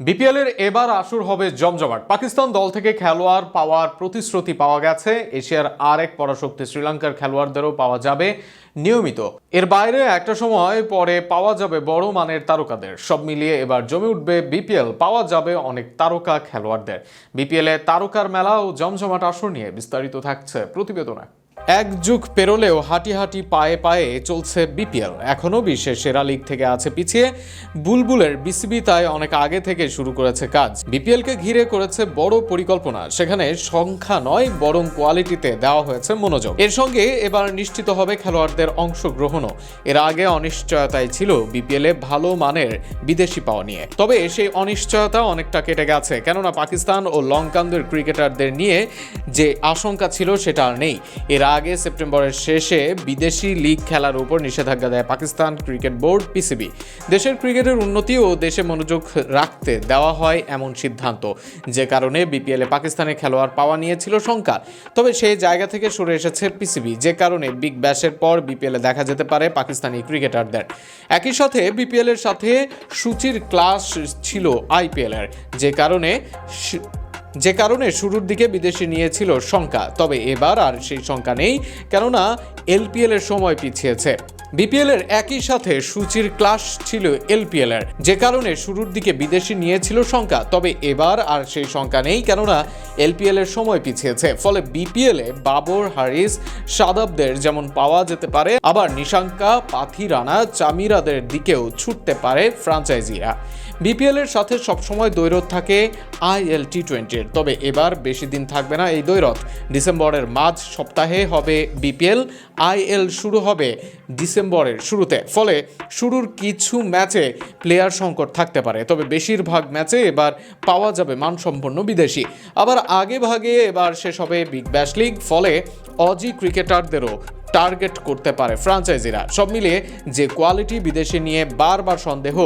BPL এর এবার আসর হবে জমজমাট। পাকিস্তান দল থেকে খেলোয়াড় পাওয়ার প্রতিশ্রুতি পাওয়া গেছে। এশিয়ার আরেক পরাশক্তি শ্রীলঙ্কার খেলোয়াড়দেরও পাওয়া যাবে নিয়মিত। এর বাইরে একটা সময় পরে পাওয়া যাবে বড় মানের তারকাদের। সব মিলিয়ে এবার জমে উঠবে বিপিএল। পাওয়া যাবে অনেক তারকা খেলোয়াড়দের। বিপিএল তারকার মেলা ও জমজমাট আসর নিয়ে বিস্তারিত থাকছে প্রতিবেদনে। এক যুগ পেরোলেও হাঁটি হাঁটি পায়ে পায়ে চলছে বিপিএল। এখনও বিশ্বের সেরা লিগ থেকে আছে পিছিয়ে। বুলবুলের বিসিবি তাই অনেক আগে থেকে শুরু করেছে কাজ। বিপিএলকে ঘিরে করেছে বড় পরিকল্পনা। সেখানে সংখ্যা নয়, বরং কোয়ালিটিতে দেওয়া হয়েছে মনোযোগ। এর সঙ্গে এবার নিশ্চিত হবে খেলোয়াড়দের অংশগ্রহণও। এর আগে অনিশ্চয়তায় ছিল বিপিএলে ভালো মানের বিদেশি পাওয়া নিয়ে। তবে সেই অনিশ্চয়তা অনেকটা কেটে গেছে। কেননা পাকিস্তান ও লঙ্কানদের ক্রিকেটারদের নিয়ে যে আশঙ্কা ছিল সেটা আর নেই। এর আগে সেপ্টেম্বরের শেষে বিদেশি লিগ খেলার উপর নিষেধাজ্ঞা দেয় পাকিস্তান ক্রিকেট বোর্ড, পিসিবি। দেশের ক্রিকেটের উন্নতি ও দেশে মনোযোগ রাখতে দেওয়া হয় এমন সিদ্ধান্ত। যে কারণে বিপিএল পাকিস্তানের খেলোয়াড় পাওয়া নিয়েছিল শঙ্কা। তবে সেই জায়গা থেকে সরে এসেছে পিসিবি। যে কারণে বিগ ব্যাশের পর বিপিএল দেখা যেতে পারে পাকিস্তানি ক্রিকেটারদের। একই সাথে বিপিএল এর সাথে সূচির ক্লাস ছিল আইপিএল এর যে কারণে যে কারণে শুরুর দিকে বিদেশি নিয়েছিল শঙ্কা, তবে এবার আর সেই শঙ্কা নেই, কেননা এলপিএল এর সময় পিছিয়েছে। বিপিএল এর একই সাথে সূচির ক্লাস ছিল এলপিএল এর যে কারণে শুরুর দিকে বিদেশি নিয়েছিল শঙ্কা, তবে এবার আর সেই শঙ্কা নেই, কেননা এলপিএল এর সময় পিছিয়েছে। ফলে বিপিএল এ বাবর, হারিস, সাদাবদের যেমন পাওয়া যেতে পারে, আবার নিশাঙ্কা, পাথি রানা, চামিরাদের দিকেও ছুটতে পারে ফ্রাঞ্চাইজিরা। বিপিএল এর সাথে সবসময় দৈরথ থাকে আইএল টি টোয়েন্টির তবে এবার বেশি দিন থাকবে না এই দৈরথ ডিসেম্বরের মাঝ সপ্তাহে হবে বিপিএল, আইএল শুরু হবে ডিসেম্বরের শুরুতে। ফলে শুরুর কিছু ম্যাচে প্লেয়ার সংকট থাকতে পারে। তবে বেশিরভাগ ম্যাচে এবার পাওয়া যাবে মানসম্পন্ন বিদেশি। আবার আগে ভাগে এবার শেষ হবে বিগ ব্যাশ লিগ ফলে অজি ক্রিকেটারদেরও টার্গেট করতে পারে ফ্রাঞ্চাইজিরা সব মিলিয়ে যে কোয়ালিটি বিদেশে নিয়ে বারবার সন্দেহ,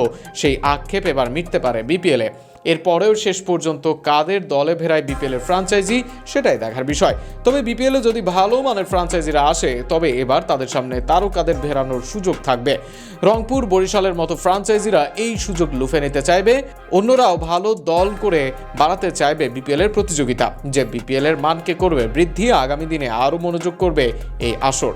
সেই আক্ষেপ এবার মিটতে পারে বিপিএলে এরপরেও শেষ পর্যন্ত কাদের দলে ভেড়ায় বিপিএল এর ফ্রাঞ্চাইজি সেটাই দেখার বিষয়। তবে বিপিএল যদি ভালো মানের ফ্রাঞ্চাইজিরা আসে, তবে এবার তাদের সামনে তারকাদের ভেড়ানোর সুযোগ থাকবে। রংপুর, বরিশালের মতো ফ্রাঞ্চাইজিরা এই সুযোগ লুফে নিতে চাইবে। অন্যরাও ভালো দল করে বাড়াতে চাইবে বিপিএল এর প্রতিযোগিতা। যে বিপিএল এর মানকে করবে বৃদ্ধি, আগামী দিনে আরও মনোযোগ করবে এই আসর।